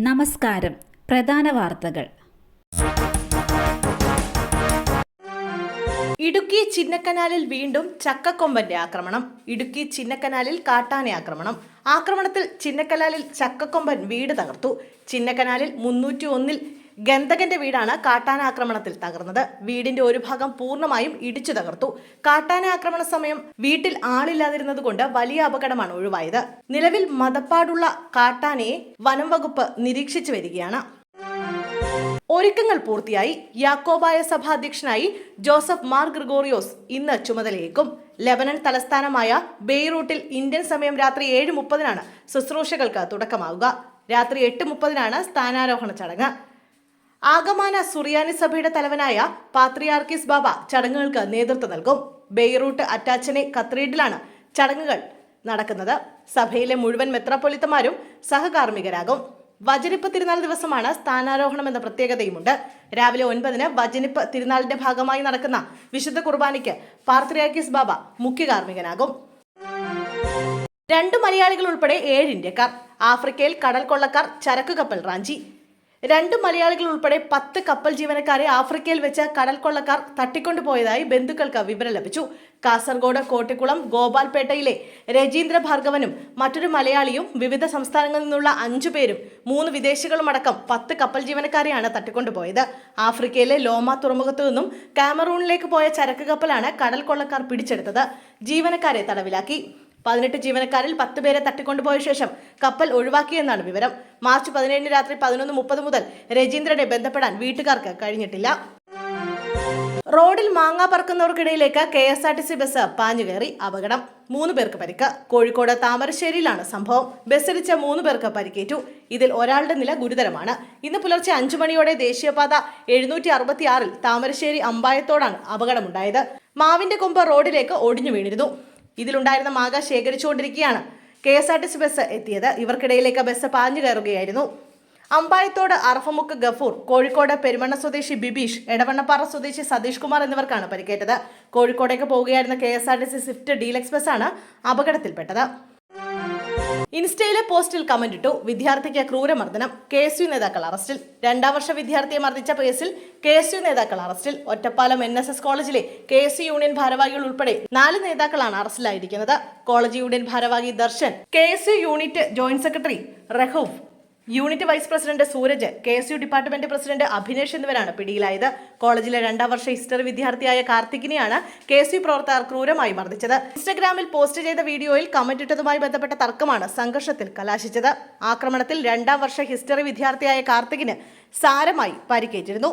നമസ്കാരം. പ്രധാന വാർത്തകൾ. ഇടുക്കി ചിന്നക്കനാലിൽ വീണ്ടും ചക്കക്കൊമ്പന്റെ ആക്രമണം. ഇടുക്കി ചിന്നക്കനാലിൽ കാട്ടാന ആക്രമണം. ആക്രമണത്തിൽ ചിന്നക്കനാലിൽ ചക്കക്കൊമ്പൻ വീട് തകർത്തു. ചിന്നക്കനാലിൽ മുന്നൂറ്റി ഒന്നിൽ ഗന്ധകന്റെ വീടാണ് കാട്ടാന ആക്രമണത്തിൽ തകർന്നത്. വീടിന്റെ ഒരു ഭാഗം പൂർണമായും ഇടിച്ചു തകർത്തു. കാട്ടാന ആക്രമണ സമയം വീട്ടിൽ ആളില്ലാതിരുന്നത് കൊണ്ട് വലിയ അപകടമാണ് ഒഴിവായത്. നിലവിൽ മതപ്പാടുള്ള കാട്ടാനയെ വനം വകുപ്പ് നിരീക്ഷിച്ചു വരികയാണ്. ഒരുക്കങ്ങൾ പൂർത്തിയായി. യാക്കോബായ സഭ അധ്യക്ഷനായി ജോസഫ് മാർ ഗ്രിഗോറിയോസ് ഇന്ന് ചുമതലയേക്കും ലെബനൻ തലസ്ഥാനമായ ബെയ്റൂട്ടിൽ ഇന്ത്യൻ സമയം രാത്രി ഏഴ് മുപ്പതിനാണ് ശുശ്രൂഷകൾക്ക് തുടക്കമാവുക. രാത്രി എട്ട് മുപ്പതിനാണ് സ്ഥാനാരോഹണ ചടങ്ങ്. ആഗമാന സുറിയാനി സഭയുടെ തലവനായ പാത്രിയാർക്കിസ് ബാബ ചടങ്ങുകൾക്ക് നേതൃത്വം നൽകും. ബെയ്റൂട്ട് അറ്റാച്ചനെ കത്രീഡിലാണ് ചടങ്ങുകൾ നടക്കുന്നത്. സഭയിലെ മുഴുവൻ മെത്രാപ്പൊലിത്തമാരും സഹകാർമ്മികരാകും. വചനിപ്പ് തിരുനാൾ ദിവസമാണ് സ്ഥാനാരോഹണം എന്ന പ്രത്യേകതയുമുണ്ട്. രാവിലെ ഒൻപതിന് വചനിപ്പ് തിരുനാളിന്റെ ഭാഗമായി നടക്കുന്ന വിശുദ്ധ കുർബാനയ്ക്ക് പാർത്രിയാക്കിസ് ബാബ മുഖ്യ കാർമ്മികനാകും രണ്ട് മലയാളികൾ ഉൾപ്പെടെ ഏഴ് ഇന്ത്യക്കാർ. ആഫ്രിക്കയിൽ കടൽ കൊള്ളക്കാർ ചരക്ക് കപ്പൽ റാഞ്ചി. രണ്ട് മലയാളികൾ ഉൾപ്പെടെ പത്ത് കപ്പൽ ജീവനക്കാരെ ആഫ്രിക്കയിൽ വെച്ച കടൽ കൊള്ളക്കാർ തട്ടിക്കൊണ്ടുപോയതായി ബന്ധുക്കൾക്ക് വിവരം ലഭിച്ചു. കാസർഗോഡ് കോട്ടിക്കുളം ഗോപാൽപേട്ടയിലെ രജീന്ദ്ര ഭാർഗവനും മറ്റൊരു മലയാളിയും വിവിധ സംസ്ഥാനങ്ങളിൽ നിന്നുള്ള അഞ്ചു പേരും മൂന്ന് വിദേശികളുമടക്കം പത്ത് കപ്പൽ ജീവനക്കാരെയാണ് തട്ടിക്കൊണ്ടുപോയത്. ആഫ്രിക്കയിലെ ലോമ തുറമുഖത്തു നിന്നും കാമറൂണിലേക്ക് പോയ ചരക്ക് കപ്പലാണ് കടൽ കൊള്ളക്കാർ പിടിച്ചെടുത്തത്. ജീവനക്കാരെ തടവിലാക്കി. പതിനെട്ട് ജീവനക്കാരിൽ പത്ത് പേരെ തട്ടിക്കൊണ്ടുപോയ ശേഷം കപ്പൽ ഒഴിവാക്കിയെന്നാണ് വിവരം. മാർച്ച് പതിനേഴിന് രാത്രി പതിനൊന്ന് മുപ്പത് മുതൽ രജീന്ദ്രനെ ബന്ധപ്പെടാൻ വീട്ടുകാർക്ക് കഴിഞ്ഞിട്ടില്ല. റോഡിൽ മാങ്ങ പറക്കുന്നവർക്കിടയിലേക്ക് K S R T C bus പാഞ്ഞുകയറി അപകടം. മൂന്ന് പേർക്ക് പരിക്ക്. കോഴിക്കോട് താമരശ്ശേരിയിലാണ് സംഭവം. ബസ്സിടിച്ച മൂന്ന് പേർക്ക് പരിക്കേറ്റു. ഇതിൽ ഒരാളുടെ നില ഗുരുതരമാണ്. ഇന്ന് പുലർച്ചെ അഞ്ചു മണിയോടെ ദേശീയപാത എഴുന്നൂറ്റി അറുപത്തിയാറിൽ താമരശ്ശേരി അമ്പായത്തോടാണ് അപകടമുണ്ടായത്. മാവിന്റെ കൊമ്പ് റോഡിലേക്ക് ഒടിഞ്ഞു വീണിരുന്നു. ഇതിലുണ്ടായിരുന്ന മാഗ ശേഖരിച്ചുകൊണ്ടിരിക്കുകയാണ്. K S R T C bus എത്തിയത്. ഇവർക്കിടയിലേക്ക് ബസ് പാഞ്ഞു കയറുകയായിരുന്നു. അമ്പായത്തോട് അറഫമുക്ക് ഗഫൂർ കോഴിക്കോട് പെരുമണ്ണ സ്വദേശി ബിബീഷ് എടവണ്ണപ്പാറ സ്വദേശി സതീഷ് കുമാർ എന്നിവർക്കാണ് പരിക്കേറ്റത്. കോഴിക്കോടേക്ക് പോവുകയായിരുന്ന K S R T C swift deluxe ആണ് അപകടത്തിൽപ്പെട്ടത്. ഇൻസ്റ്റയിലെ പോസ്റ്റിൽ കമന്റ് ഇട്ടു. വിദ്യാർത്ഥിക്ക് ക്രൂരമർദ്ദനം കെ എസ് യു നേതാക്കൾ അറസ്റ്റിൽ. രണ്ടാം വർഷ വിദ്യാർത്ഥിയെ മർദ്ദിച്ച കേസിൽ കെ എസ് യു നേതാക്കൾ അറസ്റ്റിൽ. ഒറ്റപ്പാലം എൻ എസ് എസ് കോളേജിലെ കെ എസ് യു യൂണിയൻ ഭാരവാഹികൾ ഉൾപ്പെടെ നാല് നേതാക്കളാണ് അറസ്റ്റിലായിരിക്കുന്നത്. കോളേജ് യൂണിയൻ ഭാരവാഹി Darshan K S U unit joint secretary Rahoof unit vice president Sooraj K S U department president Abhinesh എന്നിവരാണ് പിടിയിലായത്. കോളേജിലെ രണ്ടാം വർഷ ഹിസ്റ്ററി വിദ്യാർത്ഥിയായ കാർത്തികിനെയാണ് കെ എസ് യു പ്രവർത്തകർ ക്രൂരമായി മർദ്ദിച്ചത്. ഇൻസ്റ്റഗ്രാമിൽ പോസ്റ്റ് ചെയ്ത വീഡിയോയിൽ കമന്റ് ഇട്ടതുമായി ബന്ധപ്പെട്ട തർക്കമാണ് സംഘർഷത്തിൽ കലാശിച്ചത്. ആക്രമണത്തിൽ രണ്ടാം വർഷ ഹിസ്റ്ററി വിദ്യാർത്ഥിയായ കാർത്തികിന് സാരമായി പരിക്കേറ്റിരുന്നു.